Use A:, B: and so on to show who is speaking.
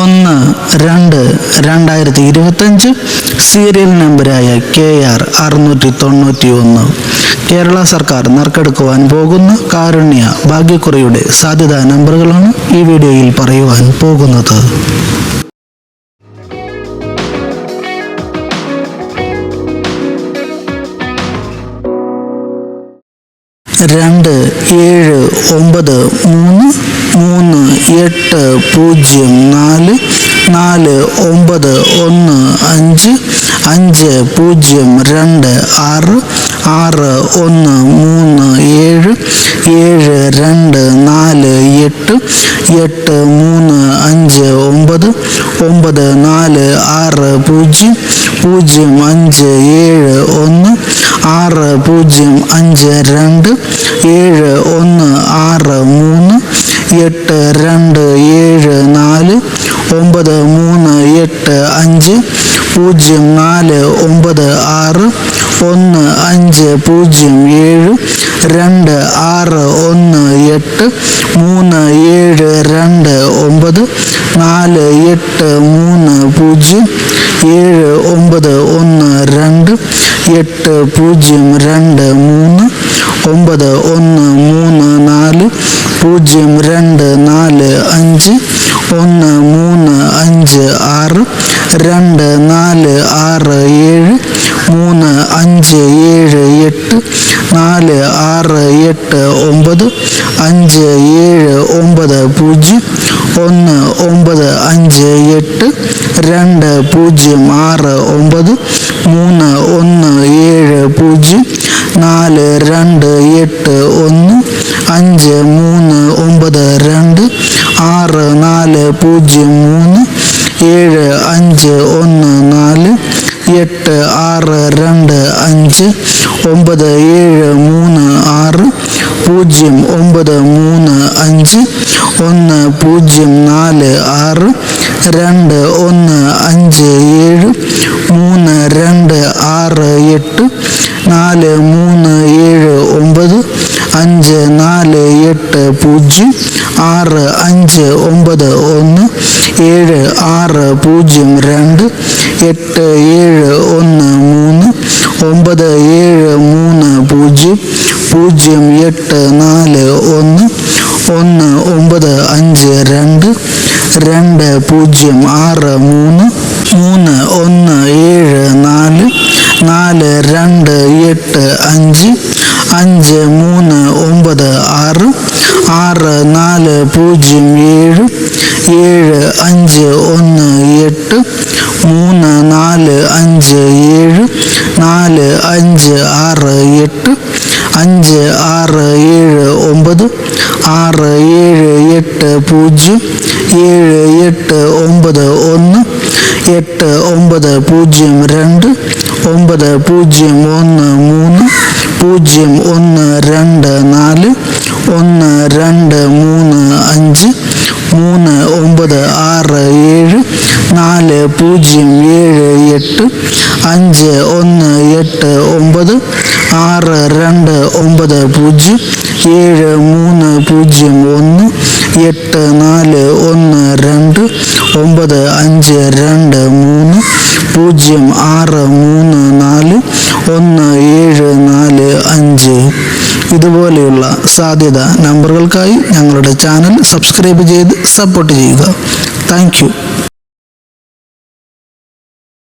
A: ഒന്ന് രണ്ട് രണ്ടായിരത്തി ഇരുപത്തഞ്ച് സീരിയൽ നമ്പരായ കെ ആർ അറുന്നൂറ്റി തൊണ്ണൂറ്റി ഒന്ന് കേരള സർക്കാർ നറുക്കെടുക്കുവാൻ പോകുന്ന കാരുണ്യ ഭാഗ്യക്കുറിയുടെ സാധ്യതാ നമ്പറുകളാണ് ഈ വീഡിയോയിൽ പറയുവാൻ പോകുന്നത്. രണ്ട് ഏഴ് ഒമ്പത് മൂന്ന് മൂന്ന് എട്ട് പൂജ്യം നാല് നാല് ഒമ്പത് ഒന്ന് അഞ്ച് അഞ്ച് പൂജ്യം രണ്ട് ആറ് ആറ് ഒന്ന് മൂന്ന് ഏഴ് ഏഴ് രണ്ട് നാല് എട്ട് എട്ട് മൂന്ന് അഞ്ച് ഒമ്പത് ഒമ്പത് നാല് ആറ് പൂജ്യം പൂജ്യം അഞ്ച് ഏഴ് ഒന്ന് ആറ് പൂജ്യം അഞ്ച് രണ്ട് ഏഴ് ഒന്ന് ആറ് മൂന്ന് എട്ട് രണ്ട് ഏഴ് നാല് ഒമ്പത് മൂന്ന് എട്ട് അഞ്ച് പൂജ്യം നാല് ഒമ്പത് ആറ് ഒന്ന് അഞ്ച് പൂജ്യം ഏഴ് രണ്ട് ആറ് ഒന്ന് എട്ട് മൂന്ന് ഏഴ് രണ്ട് ഒമ്പത് നാല് എട്ട് മൂന്ന് പൂജ്യം ഏഴ് ഒമ്പത് ഒന്ന് രണ്ട് എട്ട് പൂജ്യം രണ്ട് മൂന്ന് ഒമ്പത് ഒന്ന് മൂന്ന് നാല് പൂജ്യം രണ്ട് നാല് അഞ്ച് ഒന്ന് മൂന്ന് അഞ്ച് ആറ് രണ്ട് നാല് ആറ് ഏഴ് മൂന്ന് അഞ്ച് ഏഴ് എട്ട് നാല് ആറ് എട്ട് ഒമ്പത് അഞ്ച് ഏഴ് ഒമ്പത് പൂജ്യം ഒന്ന് ഒമ്പത് അഞ്ച് എട്ട് രണ്ട് പൂജ്യം ആറ് ഒമ്പത് മൂന്ന് ഒന്ന് ഏഴ് പൂജ്യം നാല് രണ്ട് എട്ട് ഒന്ന് അഞ്ച് മൂന്ന് ഒമ്പത് രണ്ട് ആറ് നാല് പൂജ്യം മൂന്ന് ഏഴ് അഞ്ച് ഒന്ന് നാല് എട്ട് ആറ് രണ്ട് അഞ്ച് ഒമ്പത് ഏഴ് മൂന്ന് ആറ് പൂജ്യം ഒമ്പത് മൂന്ന് അഞ്ച് ഒന്ന് പൂജ്യം നാല് ആറ് രണ്ട് ഒന്ന് അഞ്ച് ഏഴ് മൂന്ന് രണ്ട് ആറ് എട്ട് നാല് മൂന്ന് നാല് എട്ട് പൂജ്യം ആറ് അഞ്ച് ഒമ്പത് ഒന്ന് ഏഴ് ആറ് പൂജ്യം രണ്ട് എട്ട് ഏഴ് ഒന്ന് മൂന്ന് ഒമ്പത് ഏഴ് മൂന്ന് പൂജ്യം പൂജ്യം എട്ട് നാല് ഒന്ന് ഒന്ന് ഒമ്പത് അഞ്ച് രണ്ട് രണ്ട് പൂജ്യം ആറ് മൂന്ന് മൂന്ന് ഒന്ന് ഏഴ് നാല് നാല് രണ്ട് എട്ട് അഞ്ച് അഞ്ച് മൂന്ന് ഒമ്പത് ആറ് ആറ് നാല് പൂജ്യം ഏഴ് ഏഴ് അഞ്ച് ഒന്ന് എട്ട് മൂന്ന് നാല് അഞ്ച് ഏഴ് നാല് അഞ്ച് ആറ് എട്ട് അഞ്ച് ആറ് ഏഴ് ഒമ്പത് ആറ് ഏഴ് എട്ട് പൂജ്യം ഏഴ് എട്ട് ഒമ്പത് ഒന്ന് എട്ട് ഒമ്പത് പൂജ്യം രണ്ട് ഒമ്പത് പൂജ്യം ഒന്ന് മൂന്ന് പൂജ്യം ഒന്ന് രണ്ട് നാല് ഒന്ന് രണ്ട് മൂന്ന് അഞ്ച് മൂന്ന് ഒമ്പത് ആറ് ഏഴ് നാല് പൂജ്യം ഏഴ് എട്ട് അഞ്ച് ഒന്ന് എട്ട് ഒമ്പത് ആറ് രണ്ട് ഒമ്പത് പൂജ്യം ഏഴ് മൂന്ന് പൂജ്യം ഒന്ന് എട്ട് നാല് ഒമ്പത് അഞ്ച് രണ്ട് മൂന്ന് പൂജ്യം ആറ് മൂന്ന് നാല് ഒന്ന് ഏഴ് നാല് അഞ്ച്. ഇതുപോലെയുള്ള സാധ്യത നമ്പറുകൾക്കായി ഞങ്ങളുടെ ചാനൽ സബ്സ്ക്രൈബ് ചെയ്ത് സപ്പോർട്ട് ചെയ്യുക. താങ്ക്